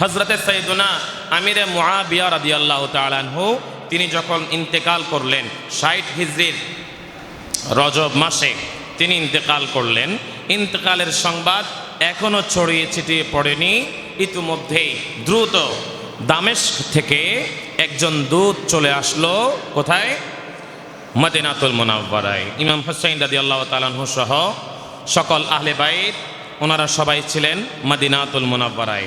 হজরতে সৈদুনা আমিরে মুআবিয়া রাদিয়াল্লাহু তাআলাহু তিনি যখন ইন্তেকাল করলেন, ষাট হিজরির রজব মাসে তিনি ইন্তেকাল করলেন। ইন্তেকালের সংবাদ এখনও ছড়িয়ে ছিটিয়ে পড়েনি। ইতিমধ্যেই দ্রুত দামেস্ক থেকে একজন দূত চলে আসলো। কোথায়? মদিনাতুল মোনাব্বারায় ইমাম হুসাইন রাদি আল্লাহ তালাহু সহ সকল আহলে ওনারা সবাই ছিলেন মদিনাতুল মোনাব্বারায়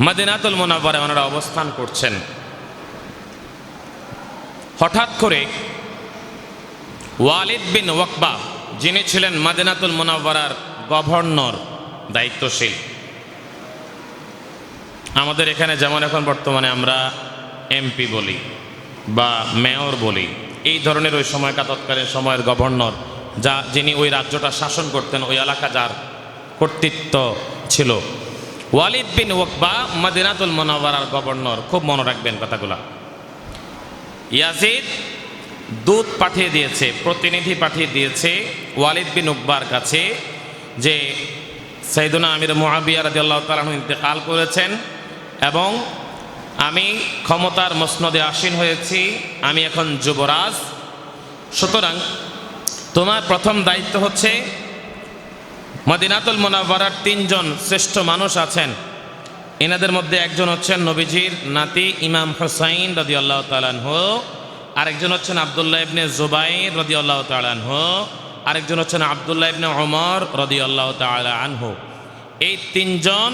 মদিনাতুল মোনাব্বারায় ওনারা অবস্থান করছেন। হঠাৎ করে ওয়ালিদ বিন ওয়াকবা, যিনি ছিলেন মাদিনাতুল মোনাব্বারার গভর্নর, দায়িত্বশীল। আমাদের এখানে যেমন এখন বর্তমানে আমরা এমপি বলি বা মেয়র বলি, এই ধরনের ওই সময়কার তৎকালীন সময়ের গভর্নর, যা যিনি ওই রাজ্যটা শাসন করতেন, ওই এলাকা যার কর্তৃত্ব ছিল ওয়ালিদ বিন ওয়াকবা মাদিনাতুল মোনাব্বারার গভর্নর, খুব মনে রাখবেন কথাগুলা। ইয়াজিদ দূত পাঠিয়ে দিয়েছে, প্রতিনিধি পাঠিয়ে দিয়েছে ওয়ালিদ বিন উকবার কাছে যে সৈদুনা আমির মোহাবিয়া রাজি আল্লাহ তালাহ ইন্তেকাল করেছেন এবং আমি ক্ষমতার মসনদে আসীন হয়েছি, আমি এখন যুবরাজ। সুতরাং তোমার প্রথম দায়িত্ব হচ্ছে মদিনাতুল মোনাবারার তিনজন শ্রেষ্ঠ মানুষ আছেন। এনাদের মধ্যে একজন হচ্ছেন নবীজির নাতি ইমাম হোসাইন রদি আল্লাহ তালানহ আরেকজন হচ্ছেন আবদুল্লাহ ইবনে জুবাইর রদি আল্লাহ তালানহ আরেকজন হচ্ছেন আবদুল্লাহ ইবনে ওমর রদি আল্লাহ আনহু। এই তিনজন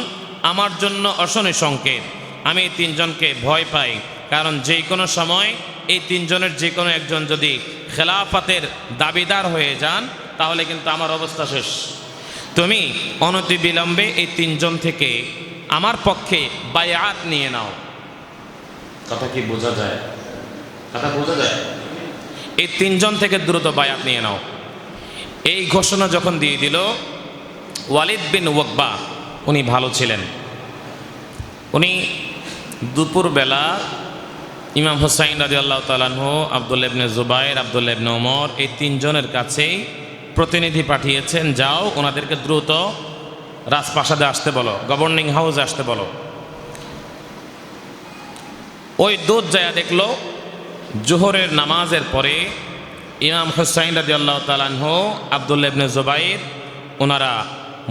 আমার জন্য অশনি সংকেত। আমি এই তিনজনকে ভয় পাই, কারণ যে কোনো সময় এই তিনজনের যে কোনো একজন যদি খেলাফাতের দাবিদার হয়ে যান, তাহলে কিন্তু আমার অবস্থা শেষ। তুমি অনতি বিলম্বে এই তিনজন থেকে আমার পক্ষে বায়াত নিয়ে নাও। কথা কি বোঝা যায়? কথা বোঝা যায়? এই তিনজন থেকে দ্রুত বায়াত নিয়ে নাও। এই ঘোষণা যখন দিয়ে দিল ওয়ালিদ বিন ওয়াকবা উনি ভালো ছিলেন। উনি দুপুরবেলা ইমাম হুসাইন রাজি আল্লাহ তালাহ আবদুল ইবনে জুবাইর আবদুল ইবনে ওমর এই তিনজনের কাছেই প্রতিনিধি পাঠিয়েছেন, যাও, ওনাদেরকে দ্রুত রাজপ্রাসাদে আসতে বলো গভর্নিং হাউসে আসতে বলো। ওই দুধ যায় দেখল, জোহরের নামাজের পরে ইমাম হুসাইন রাজি আল্লাহ তালাহ আবদুল ইবনে জুবাইর, ওনারা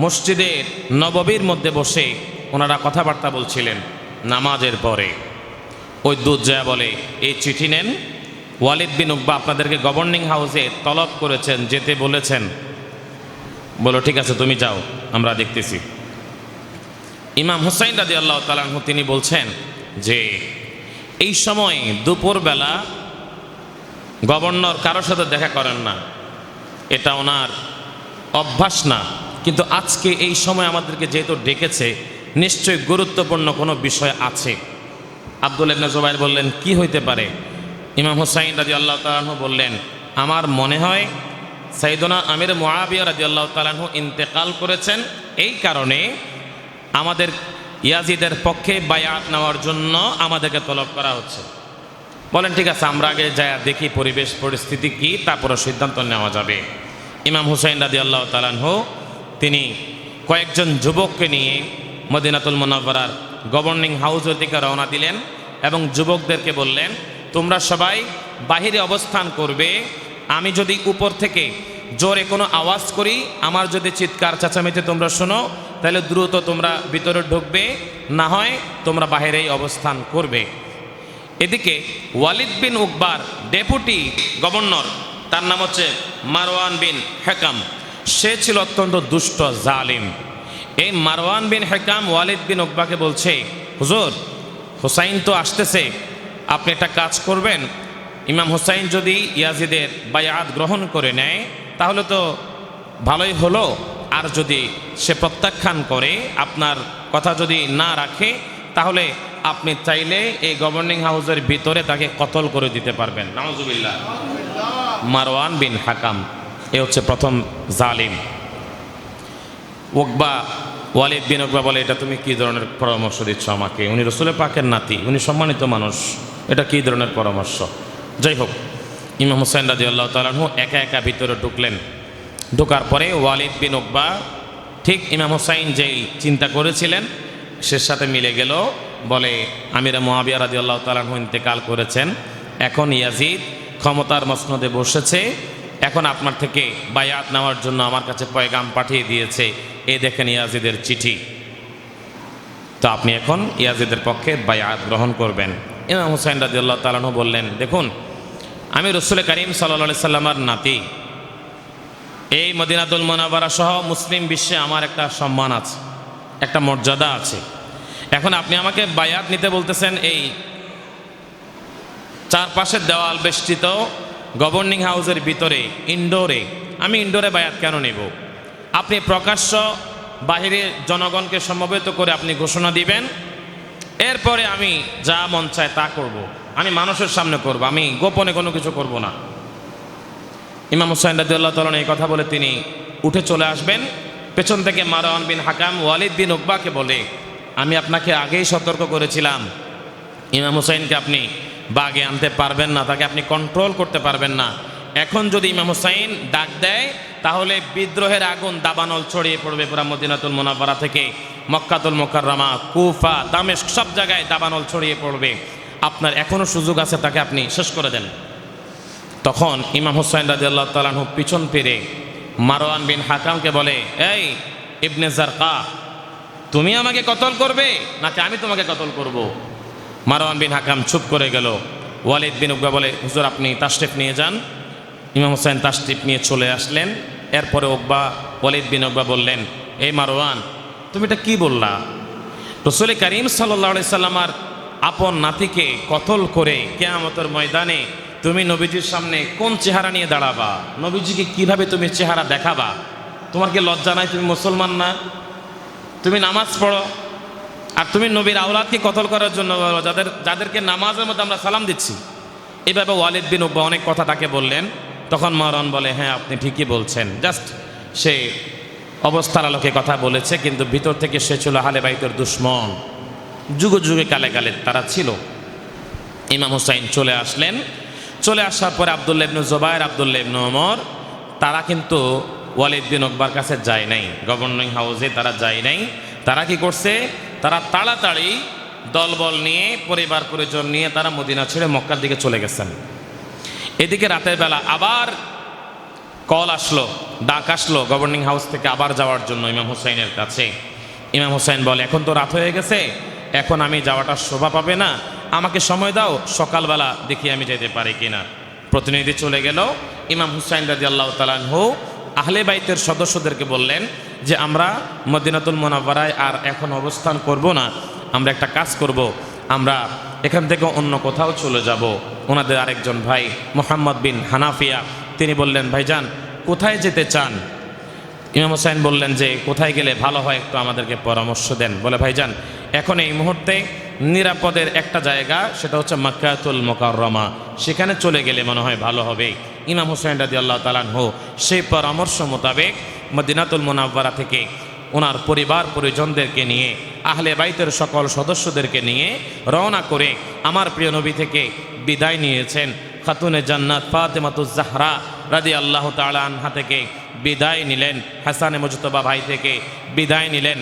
মসজিদের নববীর মধ্যে বসে ওনারা কথাবার্তা বলছিলেন নামাজের পরে। ওই দুধ জয়া বলে, এই চিঠি নেন ওয়ালিদ বিন উকবা আপনাদেরকে গভর্নিং হাউসে তলব করেছেন, যেতে বলেছেন। বলো, ঠিক আছে, তুমি যাও, আমরা দেখতেছি। ইমাম হুসাইন রাজি আল্লাহ তালাহ তিনি বলছেন যে, এই সময় দুপুরবেলা গভর্নর কারোর সাথে দেখা করেন না। এটা ওনার অভ্যাস না। কিন্তু আজকে এই সময় আমাদেরকে যেহেতু ডেকেছে, নিশ্চয়ই গুরুত্বপূর্ণ কোনো বিষয় আছে। আব্দুল ইবনে বললেন, কি হইতে পারে? ইমাম হুসাইন রাজি আল্লাহ তালাহু বললেন, আমার মনে হয় সাইদনা আমির মোয়াবিয়া রাজি আল্লাহ তালাহু ইন্তেকাল করেছেন এই কারণে আমাদের ইয়াজিদের পক্ষে বায়াত নেওয়ার জন্য আমাদেরকে তলব করা হচ্ছে। বলেন, ঠিক আছে, আমরা আগে যা দেখি, পরিবেশ, পরিস্থিতি কি তারপরে সিদ্ধান্ত নেওয়া যাবে। ইমাম হুসাইন রাজি আল্লাহ তালাহু তিনি কয়েকজন যুবককে নিয়ে মদিনাতুল মোনাব্বরার গভর্নিং হাউসের দিকে রওনা দিলেন এবং যুবকদেরকে বললেন তোমরা সবাই বাহিরে অবস্থান করবে। আমি যদি উপর থেকে জোরে কোনো আওয়াজ করি, আমার যদি চিৎকার চেঁচামেচি তোমরা শোনো, তাহলে দ্রুত তোমরা ভিতরে ঢুকবে, না হয় তোমরা বাহিরেই অবস্থান করবে। এদিকে ওয়ালিদ বিন উকবার, ডেপুটি গভর্নর, তার নাম হচ্ছে মারওয়ান বিন হেকাম, সে ছিল অত্যন্ত দুষ্ট, জালিম। এই মারওয়ান বিন হেকাম ওয়ালিদ বিন উকবাকে বলছে, হুজুর, হুসাইন তো আসতেছে আপনি একটা কাজ করবেন। ইমাম হুসাইন যদি ইয়াজিদের বায়াত গ্রহণ করে নেয়, তাহলে তো ভালোই হলো। আর যদি সে প্রত্যাখ্যান করে, আপনার কথা যদি না রাখে, তাহলে আপনি চাইলে এই গভর্নিং হাউসের ভিতরে তাকে কতল করে দিতে পারবেন। নামজুবিল্লাহ মারওয়ান বিন হাকাম, এ হচ্ছে প্রথম জালিম। ওকবা, ওয়ালিদ বিন ওকবা বলে, এটা তুমি কি ধরনের পরামর্শ দিচ্ছ আমাকে? উনি রসুলের পাকের নাতি, উনি সম্মানিত মানুষ। এটা কী ধরনের পরামর্শ? যাই হোক, ইমাম হুসাইন রাজি আল্লাহ তালাহু একা একা ভিতরে ঢুকলেন। ঢোকার পরে ওয়ালিদ বিন ওকবা ঠিক ইমাম হুসাইন যেই চিন্তা করেছিলেন, সে সাথে মিলে গেল, বলে, আমিরা মহাবিয়া রাজি আল্লাহ তালাহ ইন্তেকাল করেছেন, এখন ইয়াজিদ ক্ষমতার মসনদে বসেছে, এখন আপনার থেকে বায়াত নেওয়ার জন্য আমার কাছে পয়গাম পাঠিয়ে দিয়েছে, এ দেখেন ইয়াজিদের চিঠি। তো আপনি এখন ইয়াজিদের পক্ষে বায়াত গ্রহণ করবেন। ইমাম হুসাইন রাজি আল্লাহ তালাহু বললেন, দেখুন, আমি রসুল করিম সাল্লা সাল্লামার নাতি। এই মদিনাতুল মোনাবারা সহ মুসলিম বিশ্বে আমার একটা সম্মান আছে, একটা মর্যাদা আছে। এখন আপনি আমাকে বায়াত নিতে বলতেছেন এই চারপাশের দেওয়াল বেষ্টিত গভর্নিং হাউসের ভিতরে, ইনডোরে। আমি ইনডোরে বায়াত কেন নেব? আপনি প্রকাশ্য বাহিরে জনগণকে সমবেত করে আপনি ঘোষণা দিবেন এরপরে আমি যা মন চায় তা করব। আমি মানুষের সামনে করব, আমি গোপনে কোনো কিছু করব না। ইমাম হুসাইন রাদিউল্লাহ তালন এই কথা বলে তিনি উঠে চলে আসবেন। পেছন থেকে মারওয়ান বিন হাকাম ওয়ালিদ বিন উকবাকে বলে, আমি আপনাকে আগেই সতর্ক করেছিলাম। ইমাম হুসাইনকে আপনি বাগে আনতে পারবেন না, তাকে আপনি কন্ট্রোল করতে পারবেন না। এখন যদি ইমাম হুসাইন ডাক দেয়, তাহলে বিদ্রোহের আগুন দাবানল ছড়িয়ে পড়বে পুরা মদিনাতুল মোনাফারা থেকে। মক্কাতুল মোকাররমা, কুফা দামেশ সব জায়গায় দাবানল ছড়িয়ে পড়বে। আপনার এখনও সুযোগ আছে, তাকে আপনি শেষ করে দেন। তখন ইমাম হুসাইন রাজি আল্লাহ তালাহু পিছন ফিরে মারোয়ান বিন হাকামকে বলে, এই ইবনে জারকা তুমি আমাকে কতল করবে? নাকি আমি তোমাকে কতল করব? মারোয়ান বিন হাকাম চুপ করে গেল। ওয়ালিদ বিন উকবা বলে, হুজুর, আপনি তাশরিফ নিয়ে যান। ইমাম হুসাইন তাশরিফ নিয়ে চলে আসলেন। এরপরে উকবা, ওয়ালিদ বিন উকবা বললেন, এই মারওয়ান তুমি এটা কি বললা? রসুল করিম সাল্লাহ সাল্লামার আপন নাতিকে কতল করে কেয়ামতের ময়দানে তুমি নবীজির সামনে কোন চেহারা নিয়ে দাঁড়াবা? নবীজিকে কীভাবে তুমি চেহারা দেখাবা? তোমার কি লজ্জা নাই তুমি মুসলমান না? তুমি নামাজ পড়ো। আর তুমি নবীর আওলাদকে কতল করার জন্য যাদের, যাদেরকে নামাজের মধ্যে আমরা সালাম দিচ্ছি। এভাবে ওয়ালিদ বিন উব্বা অনেক কথা তাকে বললেন। তখন মারন বলে হ্যাঁ আপনি ঠিকই বলছেন। জাস্ট সে অবস্থার আলোকে কথা বলেছে, কিন্তু ভিতর থেকে সে ছিল হালে বাইতের দুশ্মন। যুগে যুগে কালে কালে তারা ছিল। ইমাম হুসাইন চলে আসলেন। চলে আসার পরে আবদুল্লা ইবনু জোবায়ের আবদুল্লা ইবনু ওমর, তারা কিন্তু ওয়ালিদ বিন আকবর কাছে যায় নাই। গভর্নিং হাউসে তারা যায় নাই। তারা কি করছে? তারা তাড়াতাড়ি দলবল নিয়ে, পরিবার পরিজন নিয়ে তারা মদিনা ছেড়ে মক্কার দিকে চলে গেছেন। এদিকে রাতের বেলা আবার কল আসলো, ডাক আসলো গভর্নিং হাউস থেকে আবার যাওয়ার জন্য ইমাম হুসাইনের কাছে। ইমাম হুসাইন বলে, এখন তো রাত হয়ে গেছে, এখন আমি যাওয়াটা শোভা পাবে না। আমাকে সময় দাও, সকালবেলা দেখি আমি যেতে পারি কিনা। প্রতিনিধি চলে গেল। ইমাম হুসাইন রাজি আল্লাহ তালানহু আহলে বাইতের সদস্যদেরকে বললেন যে, আমরা মদিনাতুল মোনাবারায় আর এখন অবস্থান করব না। আমরা একটা কাজ করব। আমরা এখান থেকে অন্য কোথাও চলে যাব। ওনাদের আরেকজন ভাই, মোহাম্মদ বিন হানাফিয়া তিনি বললেন, ভাইজান, কোথায় যেতে চান? ইমাম হোসাইন বললেন যে, কোথায় গেলে ভালো হয় একটু আমাদেরকে পরামর্শ দেন। বলে, ভাইজান, এখন এই মুহূর্তে নিরাপদের একটা জায়গা, সেটা হচ্ছে মাক্কাতুল মোকাররমা। সেখানে চলে গেলে মনে হয় ভালো হবে। ইমাম হোসেন রাজি আল্লাহ তালান তালানহু সেই পরামর্শ মোতাবেক মদিনাতুল মোনাব্বারা থেকে ওনার পরিবার পরিজনদেরকে নিয়ে, আহলে বাইতের সকল সদস্যদেরকে নিয়ে রওনা করে আমার প্রিয় নবী থেকে বিদায় নিয়েছেন। খাতুনে জান্নাত ফাতেমাতুজ জাহরা রাদি আল্লাহ তালা আনহা থেকে বিদায় নিলেন, হাসানে মুজতবা ভাই থেকে বিদায় নিলেন।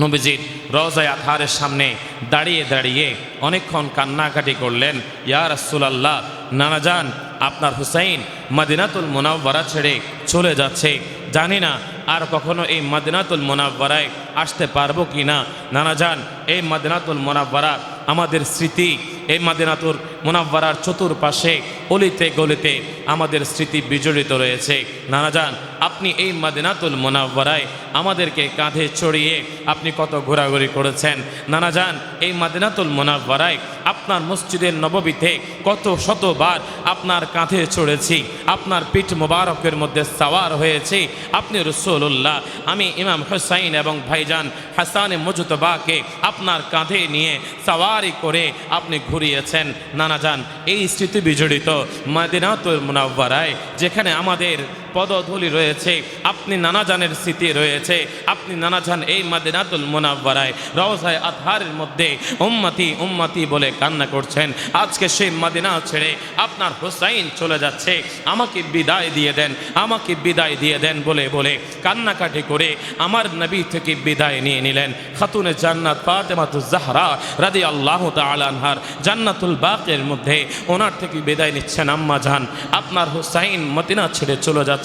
নবীজির রওজায় আথারের সামনে দাঁড়িয়ে দাঁড়িয়ে অনেকক্ষণ কান্নাকাটি করলেন, ইয়া রাসূলুল্লাহ, নানা যান আপনার হুসাইন মদিনাতুল মোনাব্বারা ছেড়ে চলে যাচ্ছে। জানি না আর কখনো এই মদিনাতুল মোনাব্বারায় আসতে পারব কি না নানা যান এই মদিনাতুল মোনাব্বারা আমাদের স্মৃতি এই মাদিনাতুর মোনাব্বারার চতুর্পাশে অলিতে গলিতে আমাদের স্মৃতি বিজড়িত রয়েছে। নানা যান আপনি এই মাদিনাতুল মোনাব্বারায় আমাদেরকে কাঁধে চড়িয়ে আপনি কত ঘোরাঘুরি করেছেন? নানা যান এই মাদিনাতুল মোনাব্বারায় আপনার মসজিদের নববীতে কত শতবার আপনার কাঁধে চড়েছি, আপনার পিঠ মোবারকের মধ্যে সাওয়ার হয়েছি। আপনি রসুল্লাহ আমি ইমাম হুসাইন এবং ভাইজান হাসানে মুজতবাকে আপনার কাঁধে নিয়ে সাওয়ারি করে আপনি ঘুরিয়েছেন। নানা যান এই স্মৃতি বিজড়িত মাদিনাতুল মুনাব্বারায় যেখানে আমাদের পদধূলি রয়েছে। আপনি নানা জানের স্মৃতি রয়েছে। আপনি নানা জান এই মাদিনাতুল মোনাব্বারায় রওজায় আধারের মধ্যে উম্মতি উম্মতি বলে কান্না করছেন। আজকে সেই মাদিনা ছেড়ে আপনার হোসাইন চলে যাচ্ছে। আমাকে বিদায় দিয়ে দেন, আমাকে বিদায় দিয়ে দেন বলে বলে কান্নাকাটি করে আমার নবী থেকে বিদায় নিয়ে নিলেন। খাতুনে জান্নাত ফাতেমাতুজ জাহরা রাদি আল্লাহ তালানহার জান্নাতুল বাকের মধ্যে ওনার থেকে বিদায় নিচ্ছেন আম্মা জান। আপনার হুসাইন মদিনা ছেড়ে চলে যাচ্ছে।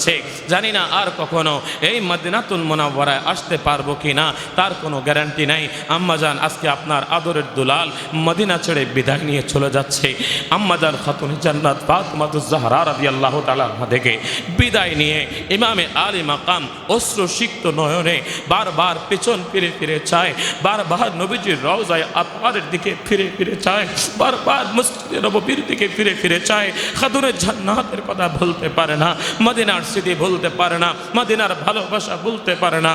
জানি না আর কখনো এই মদিনাতুল মোনাওয়ারায় আসতে পারব কি না তার কোনো গ্যারান্টি নাই। আম্মা জান, আজকে আপনার আদরের দুলাল মদিনা ছেড়ে বিদায় নিয়ে চলে যাচ্ছে। আম্মা জান খাতুন জান্নাত ফাতেমাতুজ জাহরা রাদি আল্লাহ তালানহা থেকে বিদায় নিয়ে ইমামে আলী মাকাম অশ্রু সিক্ত নয়নে বারবার পেছন ফিরে ফিরে চায়, বারবার নবীজির রওজায় আতমারের দিকে ফিরে ফিরে চায়, বারবার মসজিদে নববীর দিকে ফিরে ফিরে চায়। খাদুরের জান্নাতের কথা বলতে পারে না, মদিনার স্মৃতি ভুলতে পারে না মদিনার ভালোবাসা ভুলতে পারে না।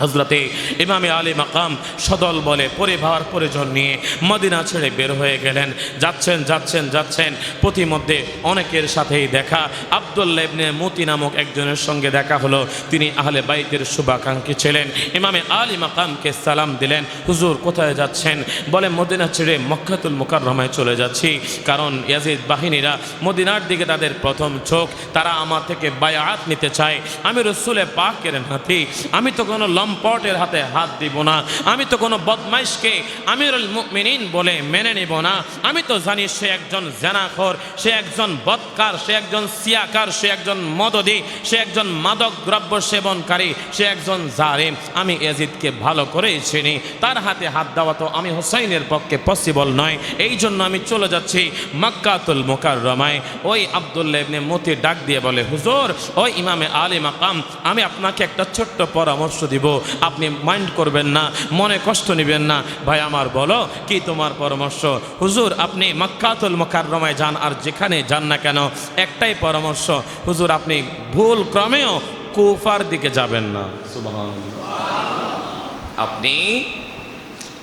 হজরতে ইমামে আলী মাকাম সদল বলে পরিবার পরিজন নিয়ে মদিনা ছেড়ে বের হয়ে গেলেন। যাচ্ছেন যাচ্ছেন যাচ্ছেন। প্রতিমধ্যে অনেকের সাথেই দেখা। আবদুল্লা ইবনে মতি নামক একজনের সঙ্গে দেখা হলো। তিনি আহলে বাইতের শুভাকাঙ্ক্ষী ছিলেন। ইমামে আলী মাকামকে সালাম দিলেন, হুজুর, কোথায় যাচ্ছেন? বলে, মদিনা ছেড়ে মক্কাতুল মুকাররমায় চলে যাচ্ছি। কারণ ইয়াজিদ বাহিনীরা মদিনার দিকে তাদের প্রথম চোখ তারা আমার থেকে বায়াত নিতে চায়। আমি রসুলে পাকের হাতি আমি তো কোনো লম্পটের হাতে হাত দিব না। আমি তো কোনো বদমাইশকে আমিরুল মুমিনিন বলে মেনে নিব না। আমি তো জানি সে একজন জেনাখর, সে একজন বৎকার সে একজন সিয়াকার, সে একজন মদদি, সে একজন মাদক দ্রব্য সেবনকারী, সে একজন জারেম আমি এজিদকে ভালো করেই চিনি। তার হাতে হাত দেওয়া তো আমি হোসাইনের পক্ষে পসিবল নয়। এই জন্য আমি চলে যাচ্ছি মক্কাতুল মোকাররমায়। ওই আবদুল্লাহ ইবনে মতি ডাক দিয়ে বলে, হুজুর, ওই ইমামে আলী মাকাম, আমি আপনাকে একটা ছোট্ট পরামর্শ দিব। আপনি মাইন্ড করবেন না, মনে কষ্ট নেবেন না। ভাই আমার বলো, কি তোমার পরামর্শ? হুজুর, আপনি মক্কাতুল মোকাররমায় যান আর যেখানে যান না কেন, একটাই পরামর্শ, হুজুর, আপনি ভুল ক্রমেও কুফার দিকে যাবেন না। আপনি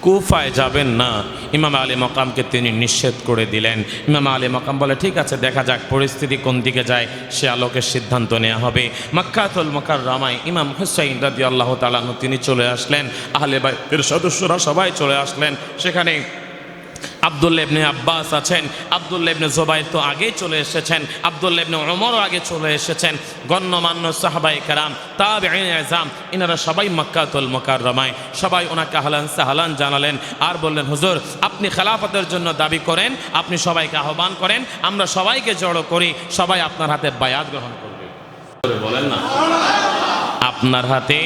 কুফায় যাবেন না। ইমাম আলী মকামকে তিনি নিষেধ করে দিলেন। ইমাম আলী মকাম বলে, ঠিক আছে, দেখা যাক পরিস্থিতি কোন দিকে যায়, সে আলোকের সিদ্ধান্ত নেওয়া হবে। মাক্কাতুল মকার রামায় ইমাম হুসাইন রাজি আল্লাহ তালু তিনি চলে আসলেন। আহলে বাইতের সদস্যরা সবাই চলে আসলেন। সেখানে আবদুল্লা ইবনে আব্বাস আছেন। আবদুল্লা ইবনে জোবাইর তো আগেই চলে এসেছেন। আবদুল্লা ইবনে ওমরও আগে চলে এসেছেন। গণ্যমান্য সাহাবাই কারাম তাবে আজাম, ইনারা সবাই মক্কাতুল মোকাররমায়। সবাই ওনাকে আহলান সাহালান জানালেন আর বললেন, হুজুর, আপনি খেলাফতের জন্য দাবি করেন, আপনি সবাইকে আহ্বান করেন, আমরা সবাইকে জড়ো করি, সবাই আপনার হাতে বায়াত গ্রহণ করবে। বলেন না। আপনার হাতে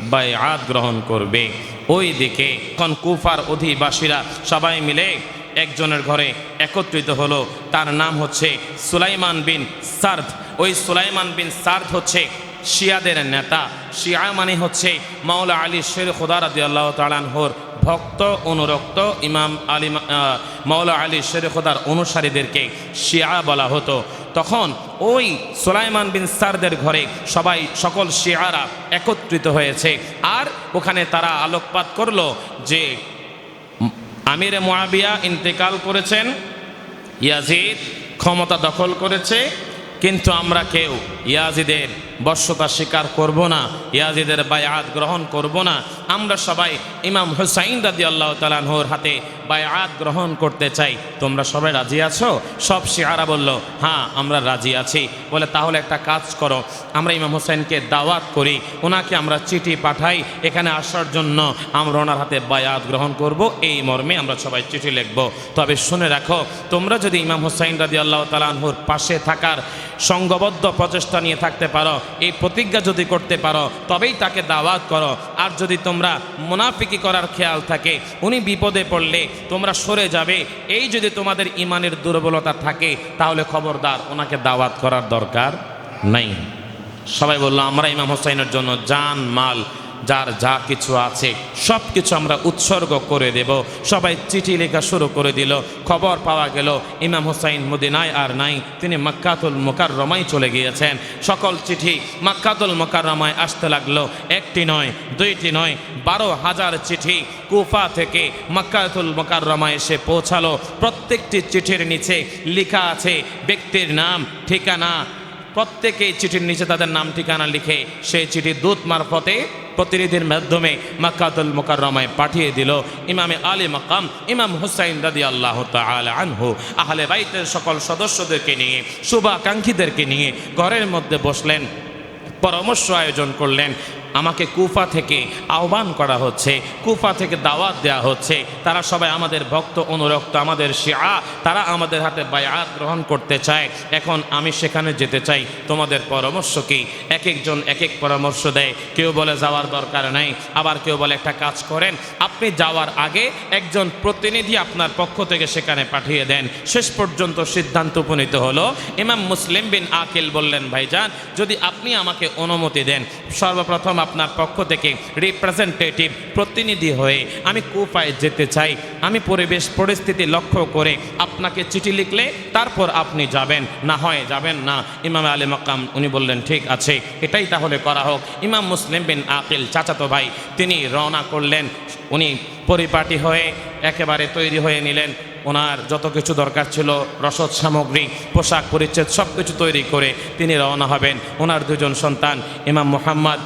বায়াত গ্রহণ করবে। ওই দিকে এখন কুফার অধিবাসীরা সবাই মিলে একজনের ঘরে একত্রিত হলো। তার নাম হচ্ছে সুলাইমান বিন সার্দ। ওই সুলাইমান বিন সার্দ হচ্ছে শিয়াদের নেতা। শিয়া মানে হচ্ছে মাওলা আলী শের খুদা রাদি আল্লাহ তালানহর ভক্ত, অনুরক্ত ইমাম আলী মাওলা আলী শের খোদার অনুসারীদেরকে শিয়া বলা হতো। তখন ওই সোলাইমান বিন সারদের ঘরে সবাই, সকল শিয়ারা একত্রিত হয়েছে। আর ওখানে তারা আলোকপাত করল যে আমির মোয়াবিয়া ইন্তেকাল করেছেন, ইয়াজিদ ক্ষমতা দখল করেছে, কিন্তু আমরা কেউ ইয়াজিদের বর্ষতা স্বীকার করব না, ইয়াজিদের বায়াত গ্রহণ করব না। আমরা সবাই ইমাম হুসাইন রাজি আল্লাহ তালানহর হাতে বায়াত গ্রহণ করতে চাই। তোমরা সবাই রাজি আছো? সব শিয়ারা বলল হ্যাঁ আমরা রাজি আছি। বলে, তাহলে একটা কাজ করো। আমরা ইমাম হোসেনকে দাওয়াত করি, ওনাকে আমরা চিঠি পাঠাই, এখানে আসার জন্য আমরা ওনার হাতে বায়াত গ্রহণ করব, এই মর্মে আমরা সবাই চিঠি লিখব। তবে শুনে রাখো, তোমরা যদি ইমাম হোসাইন রাজি আল্লাহ তালানহুর পাশে থাকার সঙ্গবদ্ধ প্রচেষ্টা নিয়ে থাকতে পারো, এই প্রতিজ্ঞা যদি করতে পারো, তবেই তাকে দাওয়াত করো। আর যদি তোমরা মুনাফিকি করার খেয়াল থাকে, উনি বিপদে পড়লে তোমরা সরে যাবে। এই যদি তোমাদের ইমানের দুর্বলতা থাকে, তাহলে খবরদার, ওনাকে দাওয়াত করার দরকার নাই। সবাই বলল, আমরা ইমাম হোসাইনের জন্য জান, মাল যার যা কিছু আছে সব কিছু আমরা উৎসর্গ করে দেব। সবাই চিঠি লেখা শুরু করে দিল। খবর পাওয়া গেল, ইমাম হোসাইন মদিনায় আর নাই, তিনি মাক্কাতুল মোকাররমায় চলে গিয়েছেন। সকল চিঠি মাক্কাতুল মোকাররমায় আসতে লাগল। একটি নয়, দুইটি নয়, বারো হাজার চিঠি কুফা থেকে মাক্কাতুল মোকাররমায় এসে পৌঁছালো। প্রত্যেকটি চিঠির নিচে লেখা আছে, ব্যক্তির নাম, ঠিকানা প্রত্যেকেই চিঠির নিচে তাদের নাম, ঠিকানা লিখে সেই চিঠি দূত মারফতে প্রতিনিধির মাধ্যমে মাক্কাতুল মোকাররমায় পাঠিয়ে দিল। ইমামে আলী মাকাম, ইমাম হুসাইন রাদি আল্লাহ আনহু, আহলে বাইতের সকল সদস্যদেরকে নিয়ে, শুভাকাঙ্ক্ষীদেরকে নিয়ে ঘরের মধ্যে বসলেন, পরামর্শ আয়োজন করলেন। আমাকে কুফা থেকে আহ্বান করা হচ্ছে, কুফা থেকে দাওয়াত দেওয়া হচ্ছে। তারা সবাই আমাদের ভক্ত, অনুরক্ত, আমাদের শিয়া, তারা আমাদের হাতে বায়াত গ্রহণ করতে চায়। এখন আমি সেখানে যেতে চাই। তোমাদের পরামর্শ কি? এক একজন এক এক পরামর্শ দেয়। কেউ বলে যাওয়ার দরকার নাই। আবার কেউ বলে একটা কাজ করেন। আপনি যাওয়ার আগে একজন প্রতিনিধি আপনার পক্ষ থেকে সেখানে পাঠিয়ে দেন। শেষ পর্যন্ত সিদ্ধান্ত উপনীত হলো। ইমাম মুসলিম বিন আকিল বললেন, ভাইজান, যদি আপনি আমাকে অনুমতি দেন, সর্বপ্রথম আপনার পক্ষ থেকে রিপ্রেজেন্টেটিভ প্রতিনিধি হয়ে আমি কুফায় যেতে চাই। আমি পরিবেশ পরিস্থিতি লক্ষ্য করে আপনাকে চিঠি লিখলে তারপর আপনি যাবেন। না হয় যাবেন না। ইমাম আলী মাকাম, উনি বললেন, ঠিক আছে, এটাই তাহলে করা হোক। ইমাম মুসলিম বিন আকিল, চাচাতো ভাই, তিনি রওনা করলেন। উনি পরিপাটি হয়ে একেবারে তৈরি হয়ে নিলেন। ওনার যত কিছু দরকার ছিল, রসদ সামগ্রী, পোশাক পরিচ্ছেদ সব কিছু তৈরি করে তিনি রওনা হবেন। ওনার দুজন সন্তান, ইমাম মুহাম্মদ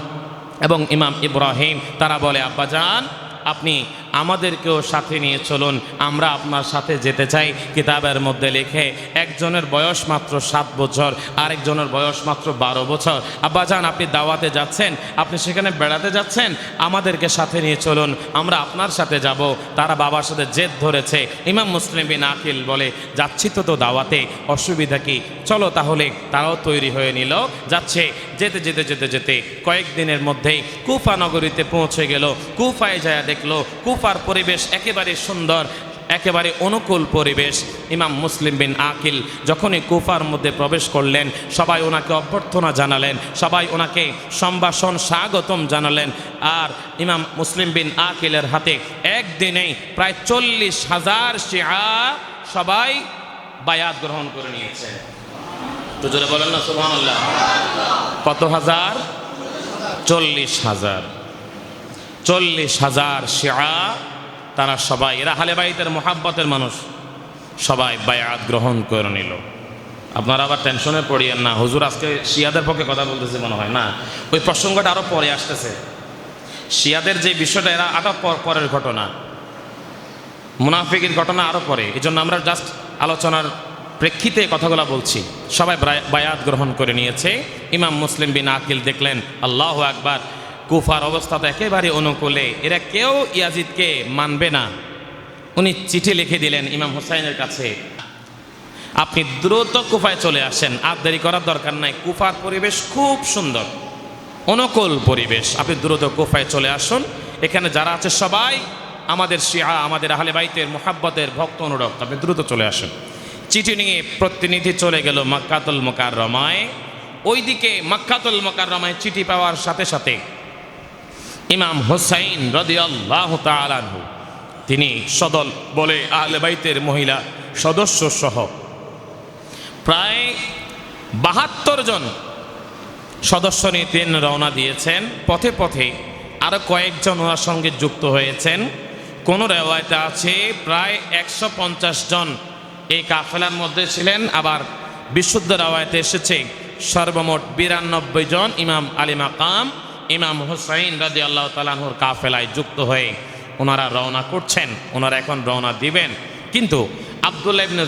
এবং ইমাম ইব্রাহিম তারা বলে আব্বাজান আপনি আমাদেরকেও সাথে নিয়ে চলুন, আমরা আপনার সাথে যেতে চাই। কিতাবের মধ্যে লিখে, একজনের বয়স মাত্র সাত বছর, আরেকজনের বয়স মাত্র বারো বছর। আব্বাজান আপনি দাওয়াতে যাচ্ছেন? আপনি সেখানে বেড়াতে যাচ্ছেন? আমাদেরকে সাথে নিয়ে চলুন, আমরা আপনার সাথে যাব। তারা বাবার সাথে জেদ ধরেছে। ইমাম মুসলিম বিন আকিল বলে, যাচ্ছি তো তো দাওয়াতে, অসুবিধা কি? চলো তাহলে। তারাও তৈরি হয়ে নিল, যাচ্ছে। যেতে যেতে যেতে যেতে কয়েকদিনের মধ্যেই কুফা নগরীতে পৌঁছে গেল। কুফায় যায় দেখল কুফার পরিবেশ একেবারে সুন্দর, একেবারে অনুকূল পরিবেশ। ইমাম মুসলিম বিন আকিল যখনই কুফার মধ্যে প্রবেশ করলেন, সবাই ওনাকে অভ্যর্থনা জানালেন, সবাই ওনাকে সম্ভাষণ স্বাগতম জানালেন। আর ইমাম মুসলিম বিন আকিলের হাতে একদিনেই প্রায় চল্লিশ হাজার শিয়া সবাই বায়াত গ্রহণ করে নিয়েছে। তো বলেন না, সুবহানাল্লাহ। কত হাজার? চল্লিশ হাজার। চল্লিশ হাজার শিয়া, তারা সবাই, এরা হালে বাইতের মোহাব্বতের মানুষ। সবাই বায়াত গ্রহণ করে নিল। আপনারা আবার টেনশনে পড়িয়েন না। হুজুর, আজকে শিয়াদের পক্ষে কথা বলতেছে মনে হয়। না, ওই প্রসঙ্গটা আরও পরে আসতেছে। শিয়াদের যে বিষয়টা, এরা আরও পর- পরের ঘটনা। মুনাফিকের ঘটনা আরও পরে। এই জন্য আমরা জাস্ট আলোচনার প্রেক্ষিতে কথাগুলো বলছি। সবাই বায়- বায়াত গ্রহণ করে নিয়েছে। ইমাম মুসলিম বিন আকিল দেখলেন, আল্লাহ আকবার কুফার অবস্থা তো একেবারে অনুকূলে। এরা কেউ ইয়াজিদকে মানবে না। উনি চিঠি লিখে দিলেন ইমাম হুসাইনের কাছে। আপনি দ্রুত কুফায় চলে আসেন। আর দেরি করার দরকার নাই। কুফার পরিবেশ খুব সুন্দর। অনুকূল পরিবেশ। আপনি দ্রুত কুফায় চলে আসুন। এখানে যারা আছে সবাই আমাদের শিয়া, আমাদের আহলে বাইতের মোহাব্বতের ভক্ত অনুরক্ত। আপনি দ্রুত চলে আসুন। চিঠি নিয়ে প্রতিনিধি চলে গেল মাক্কাতুল মোকার রমায় ওইদিকে মাক্কাতুল মোকার রমায় চিঠি পাওয়ার সাথে সাথে ইমাম হুসাইন রদিয়াল্লাহ তালানহু তিনি সদল বলে আহলে বাইতের মহিলা সদস্য সহ প্রায় বাহাত্তর জন সদস্য নিয়ে তিনি রওনা দিয়েছেন। পথে পথে আরও কয়েকজন ওনার সঙ্গে যুক্ত হয়েছেন। কোনো রেওয়ায়তে আছে প্রায় একশো পঞ্চাশ জন এই কাফেলার মধ্যে ছিলেন। আবার বিশুদ্ধ রেওয়ায়তে এসেছে সর্বমোট বিরানব্বই জন ইমাম আলী মাকাম ইমাম হুসাইন রাজি আল্লাহ তালাহুর কাফেলায় যুক্ত হয়ে ওনারা রওনা করছেন, ওনারা এখন রওনা দিবেন। কিন্তু আবদুল্লাহ ইবনে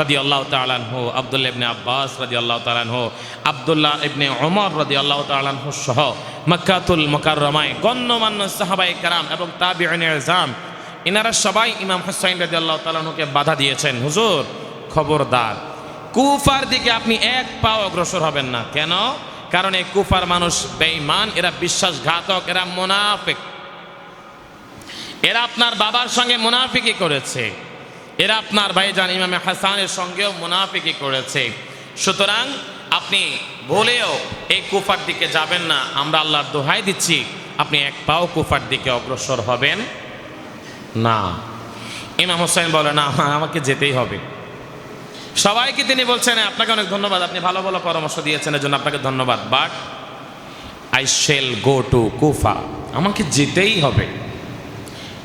রাদি আল্লাহ তালানহু আবদুল্লাহ ইবনে আব্বাস রাদি আল্লাহ তালানহু আবদুল্লাহ ইবনে ওমর রাদি আল্লাহ তালানহু সহ মক্কাতুল মোকাররমায় গণ্যমান্য সাহাবাই কারাম এবং তাবিউন জাম এনারা সবাই ইমাম হুসাইন রাদি আল্লাহ তালানহুকে বাধা দিয়েছেন। হুজুর, খবরদার, কুফার দিকে আপনি এক পাও অগ্রসর হবেন না। কেন? কারণ এই কুফার মানুষ বেঈমান, এরা বিশ্বাসঘাতক, এরা মোনাফিক। এরা আপনার বাবার সঙ্গে মুনাফিকি করেছে। এরা আপনার ভাইজান ইমামে হাসানের সঙ্গেও মুনাফিকি করেছে। সুতরাং আপনি বলেও এই কুফার দিকে যাবেন না। আমরা আল্লাহর দোহাই দিচ্ছি, আপনি এক পাও কুফার দিকে অগ্রসর হবেন না। ইমাম হোসেন বলে, না আমাকে যেতেই হবে। সবাইকে তিনি বলছেন আপনাকে অনেক ধন্যবাদ। আপনি ভালো ভালো পরামর্শ দিয়েছেন এর জন্য আপনাকে ধন্যবাদ। But I shall go to Kufa আমাকে যেতেই হবে।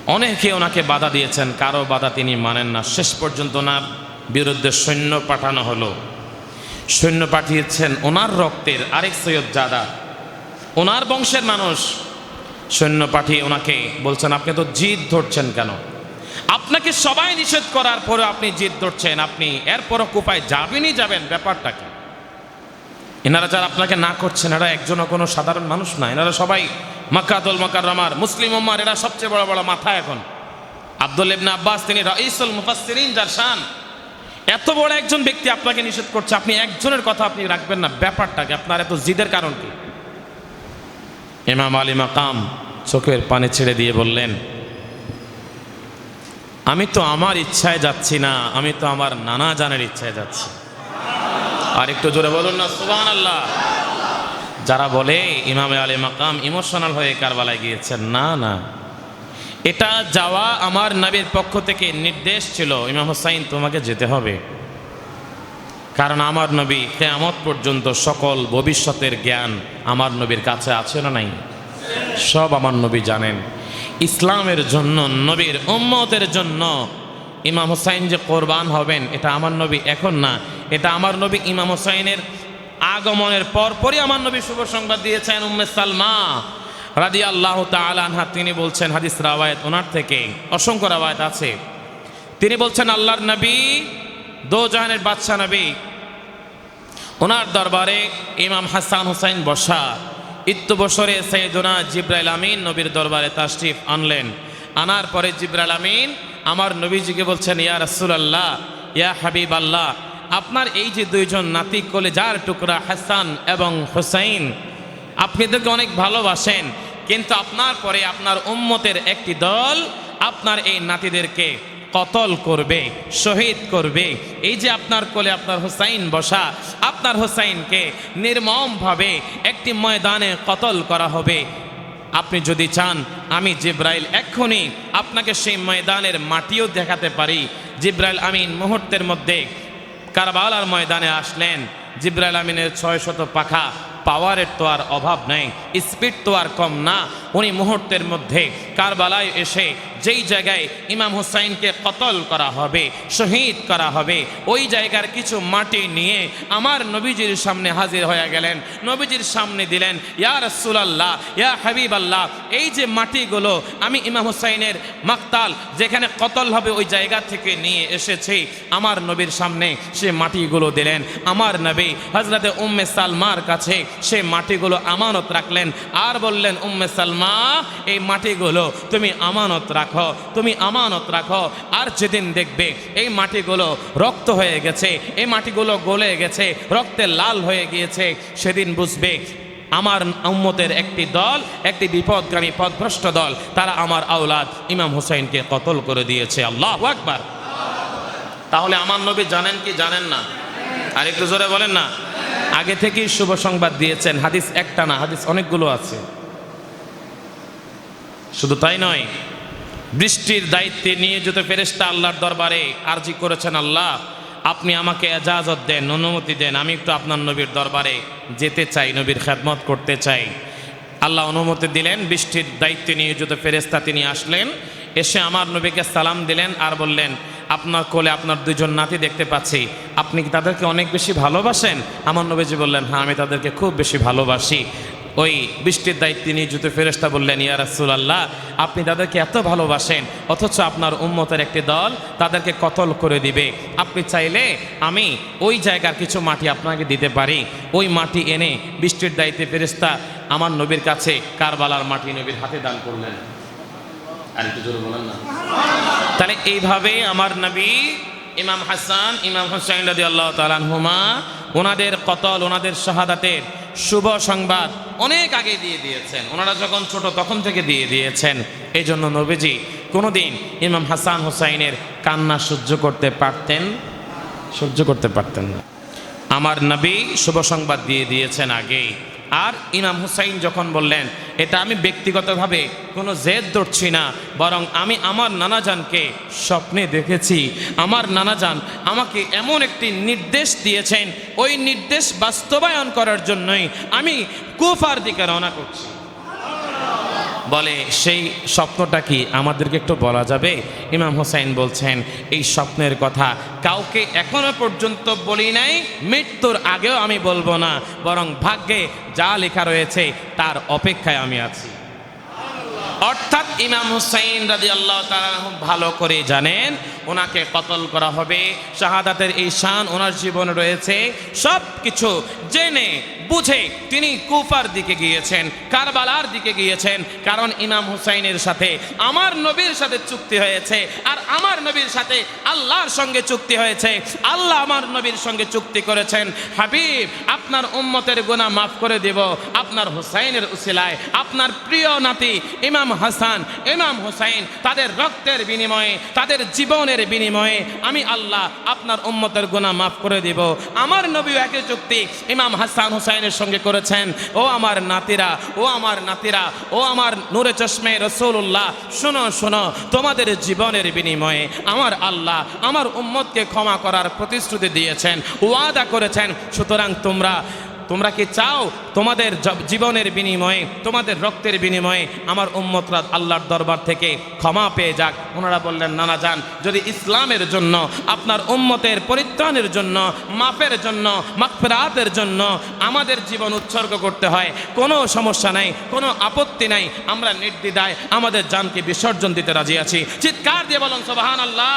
অনেকে ওনাকে বাধা দিয়েছেন, কারও বাধা তিনি মানেন না। শেষ পর্যন্ত ওনার বিরুদ্ধে সৈন্য পাঠানো হলো। সৈন্য পাঠিয়েছেন ওনার রক্তের আরেক সৈয়দ জাদা। ওনার বংশের মানুষ। সৈন্য পাঠিয়ে ওনাকে বলছেন, আপনি তো জিদ ধরছেন কেন? আপনাকে সবাই নিষেধ করার পরে আপনি জিদ ধরছেন, আপনি এরপরও কুপায় যাবেনই যাবেন, ব্যাপারটা কি? এনারা যারা আপনাকে না করছেন, এরা একজনও কোনো সাধারণ মানুষ না, এনারা সবাই মাকাতুল মাকার রমার মুসলিম উম্মার, এরা সবচেয়ে বড় বড় মাথা এখন। আব্দুল ইবনে আব্বাস, তিনি রাইসুল মুফাসসিরিন যার শান। এত বড় একজন ব্যক্তি আপনাকে নিষেধ করছে, আপনি একজনের কথা আপনি রাখবেন না ব্যাপারটাকে আপনার এত জিদের কারণ কি? ইমাম আলী মাকাম চোখের পানি ছেড়ে দিয়ে বললেন আমি তো আমার ইচ্ছায় যাচ্ছি না, আমি তো আমার নানা জানের ইচ্ছায় যাচ্ছি। আর একটু জোরে বলুন না সুবান আল্লাহ যারা বলে ইমামে আলী মাকাম ইমোশনাল হয়ে কারবালায় গিয়েছেন, না না। এটা যাওয়া আমার নবীর পক্ষ থেকে নির্দেশ ছিল, ইমাম হোসাইন, তোমাকে যেতে হবে। কারণ আমার নবী কেয়ামত পর্যন্ত সকল ভবিষ্যতের জ্ঞান আমার নবীর কাছে আছে না নাই? সব আমার নবী জানেন। ইসলামের জন্য, নবীর উম্মতের জন্য ইমাম হোসাইন যে কোরবান হবেন, এটা আমার নবী এখন না। এটা আমার নবী ইমাম হোসাইনের আগমনের পরপরই আমার নবী শুভ সংবাদ দিয়েছেন উম্মে সালমা রাদি আল্লাহ তালানহা তিনি বলছেন, হাদিস রাওয়ায়ত ওনার থেকে, অসংখ্য রাওয়ায়ত আছে। তিনি বলছেন, আল্লাহর নবী, দো জাহানের বাদশাহ নবী, ওনার দরবারে ইমাম হাসান হুসাইন বসা। ইত্তু বছরে সৈয়দনা জিব্রাইল আমিন নবীর দরবারে তাশরিফ আনলেন। আনার পরে জিব্রাইল আমিন আমার নবীজিকে বলছেন, ইয়া রাসূলুল্লাহ, ইয়া হাবিব আল্লাহ আপনার এই যে দুইজন নাতি কোলে যার টুকরা হাসান এবং হুসাইন, আপনি এদেরকে অনেক ভালোবাসেন, কিন্তু আপনার পরে আপনার উম্মতের একটি দল আপনার এই নাতিদেরকে কতল করবে, শহীদ করবে, এই যে আপনার কোলে আপনার হুসাইন বসা, আপনার হুসাইনকে নির্মমভাবে একটি ময়দানে কতল করা হবে। আপনি যদি চান, আমি জিব্রাইল এক্ষুনি আপনাকে সেই ময়দানের মাটিও দেখাতে পারি। জিব্রাইল আমিন মুহূর্তের মধ্যে কারবালার ময়দানে আসলেন। জিব্রাইল আমিনের ছয় শত পাখা পাওয়ারের তো আর অভাব নেই, স্পিড তো আর কম না। উনি মুহূর্তের মধ্যে কারবালায় এসে যেই জায়গায় ইমাম হুসাইনকে কতল করা হবে, শহীদ করা হবে, ওই জায়গার কিছু মাটি নিয়ে আমার নবীজির সামনে হাজির হয়ে গেলেন। নবীজির সামনে দিলেন, ইয়া রসুলাল্লাহ, ইয়া হাবিব আল্লাহ এই যে মাটিগুলো আমি ইমাম হুসাইনের মাকতাল যেখানে কতল হবে ওই জায়গা থেকে নিয়ে এসেছি, আমার নবীর সামনে সে মাটিগুলো দিলেন। আমার নবী হজরতে উম্মে সালমার কাছে সে মাটিগুলো আমানত রাখলেন, আর বললেন, উম্মে সালমা, এই মাটিগুলো তুমি আমানত রাখো। তুমি আমানত রাখো। আর যেদিন দেখবে এই মাটিগুলো রক্ত হয়ে গেছে, এই মাটিগুলো গলে গেছে, রক্তে লাল হয়ে গিয়েছে, সেদিন বুঝবে আমার উম্মতের একটি দল, একটি বিপদগামী, পথভ্রষ্ট দল, তারা আমার আওলাদ ইমাম হুসাইনকে কতল করে দিয়েছে। আল্লাহ আকবার। তাহলে আমার নবী জানেন কি জানেন না? আর একটু জোরে বলেন না? আগে থেকেই শুভ সংবাদ দিয়েছেন। হাদিস একটা না, হাদিস অনেকগুলো আছে। শুধু তাই নয় বৃষ্টির দায়িত্বে নিয়োজিত ফেরেস্তা আল্লাহর দরবারে আরজি করেছেন আল্লাহ, আপনি আমাকে এজাজত দেন, অনুমতি দেন, আমি একটু আপনার নবীর দরবারে যেতে চাই, নবীর খেদমত করতে চাই। আল্লাহ অনুমতি দিলেন, বৃষ্টির দায়িত্বে নিয়োজিত ফেরেস্তা তিনি আসলেন, এসে আমার নবীকে সালাম দিলেন আর বললেন, আপনার কোলে আপনার দুজন নাতি দেখতে পাচ্ছি, আপনি কি তাদেরকে অনেক বেশি ভালোবাসেন? আমার নবীজি বললেন হ্যাঁ আমি তাদেরকে খুব বেশি ভালোবাসি। ওই বৃষ্টির দায়িত্বে নিয়োজিত ফেরেস্তা বললেন, ইয়া রাসূলুল্লাহ, আপনি তাদেরকে এত ভালোবাসেন, অথচ আপনার উম্মতের একটি দল তাদেরকে কতল করে দিবে। আপনি চাইলে আমি ওই জায়গার কিছু মাটি আপনাকে দিতে পারি। ওই মাটি এনে বৃষ্টির দায়িত্বে ফেরেস্তা আমার নবীর কাছে কারবালার মাটি নবীর হাতে দান করলেন। আর একটু বলেন না। তাহলে এইভাবে আমার নবী ইমাম হাসান, ইমাম হুসাইন রাজি আল্লাহ তালানহুমা ওনাদের কতল, ওনাদের শাহাদাতের শুভ সংবাদ অনেক আগে দিয়ে দিয়েছেন। ওনারা যখন ছোট তখন থেকে দিয়ে দিয়েছেন। এই জন্য নবীজি কোনোদিন ইমাম হাসান হুসাইনের কান্না সহ্য করতে পারতেন, সহ্য করতে পারতেন না। আমার নবী শুভ সংবাদ দিয়ে দিয়েছেন আগেই। আর ইমাম হুসাইন যখন বললেন, এটা আমি ব্যক্তিগতভাবে কোনো জেদ ধরছি না, বরং আমি আমার নানাজানকে স্বপ্নে দেখেছি। আমার নানাজান আমাকে এমন একটি নির্দেশ দিয়েছেন, ওই নির্দেশ বাস্তবায়ন করার জন্যই আমি কুফার দিকে রওনা করছি। বলে, সেই স্বপ্নটা কি আমাদেরকে একটু বলা যাবে? ইমাম হোসাইন বলছেন, এই স্বপ্নের কথা কাউকে এখনও পর্যন্ত বলি নাই, মৃত্যুর আগেও আমি বলব না, বরং ভাগ্যে যা লেখা রয়েছে তার অপেক্ষায় আমি আছি। অর্থাৎ ইমাম হুসাইন রাজি আল্লাহ ভালো করে জানেন, ওনাকে কতল করা হবে, শাহাদাতের এই শান ওনার জীবনে রয়েছে সব কিছু জেনে, বুঝে তিনি কুফার দিকে গিয়েছেন, কারবালার দিকে গিয়েছেন, কারণ ইমাম হুসাইনের সাথে আমার নবীর সাথে চুক্তি হয়েছে, আর আমার নবীর সাথে আল্লাহর সঙ্গে চুক্তি হয়েছে, আল্লাহ আমার নবীর সঙ্গে চুক্তি করেছেন, হাবিব, আপনার উম্মতের গুনাহ মাফ করে দেব, আপনার হুসাইনের উসিলায়, আপনার প্রিয় নাতি ইমাম হাসান, ইমাম হুসাইন, তাদের রক্তের বিনিময়ে, তাদের জীবনের বিনিময়ে আমি আল্লাহ আপনার উম্মতের গুণা মাফ করে দেব। আমার নবী একই চুক্তি ইমাম হাসান হুসাইনের সঙ্গে করেছেন। ও আমার নাতিরা, ও আমার নাতিরা, ও আমার নূরে চশমে রসুল্লাহ শোনো শোনো, তোমাদের জীবনের বিনিময়ে আমার আল্লাহ আমার উম্মতকে ক্ষমা করার প্রতিশ্রুতি দিয়েছেন, ওয়াদা করেছেন। সুতরাং তোমরা তোমরা কি চাও তোমাদের জীবনের বিনিময়ে, তোমাদের রক্তের বিনিময়ে আমার উম্মতরা আল্লাহর দরবার থেকে ক্ষমা পেয়ে যাক? ওনারা বললেন নানা যান। যদি ইসলামের জন্য, আপনার উম্মতের পরিত্রাণের জন্য মাপের জন্য, মাগফিরাতের জন্য আমাদের জীবন উৎসর্গ করতে হয়, কোনো সমস্যা নাই, কোনো আপত্তি নাই, আমরা নির্দ্বিধায় আমাদের জানকে বিসর্জন দিতে রাজি আছি। চিৎকার দিয়ে বলুন সোবাহান আল্লাহ